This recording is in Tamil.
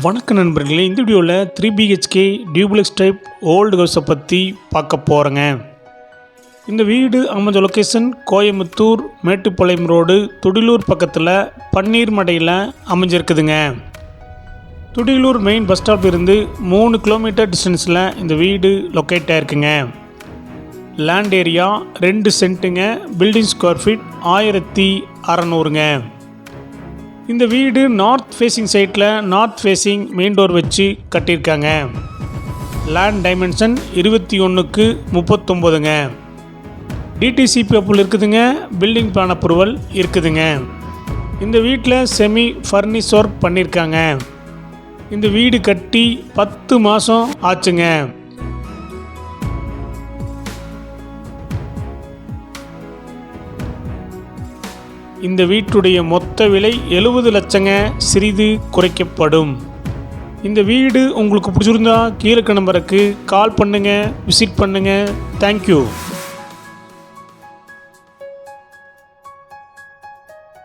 வணக்க நண்பர்களே இந்த வீடியோவில் three BHK duplex type old ஹவுஸை பற்றி பார்க்க போகிறேங்க இந்த வீடு அமைஞ்ச லொக்கேஷன் கோயம்புத்தூர் மேட்டுப்பாளையம் ரோடு துடிலூர் பக்கத்தில் பன்னீர் மடையில் அமைஞ்சிருக்குதுங்க. துடிலூர் மெயின் பஸ் ஸ்டாப் இருந்து மூணு கிலோமீட்டர் டிஸ்டன்ஸில் இந்த வீடு லொக்கேட் ஆயிருக்குங்க. லேண்ட் ஏரியா ரெண்டு சென்ட்டுங்க பில்டிங் ஸ்கொயர் ஃபீட் ஆயிரத்தி அறநூறுங்க. இந்த வீடு நார்த் ஃபேஸிங் சைட்டில் நார்த் ஃபேஸிங் மெயின் டோர் வச்சு கட்டியிருக்காங்க. லேண்ட் டைமென்ஷன் இருபத்தி ஒன்றுக்கு முப்பத்தொம்போதுங்க. டிடிசிபி அப்புள் இருக்குதுங்க பில்டிங் பிளான் அப்ரூவல் இருக்குதுங்க. இந்த வீட்டில் செமி ஃபர்னிஷ் ஒர்க் பண்ணியிருக்காங்க. இந்த வீடு கட்டி பத்து மாதம் ஆச்சுங்க. இந்த வீட்டுடைய மொத்த விலை எழுபது லட்சங்க. சிறிது குறைக்கப்படும். இந்த வீடு உங்களுக்கு பிடிச்சிருந்தா கீழே நம்பருக்கு கால் பண்ணுங்கள் விசிட் பண்ணுங்கள் தேங்க்யூ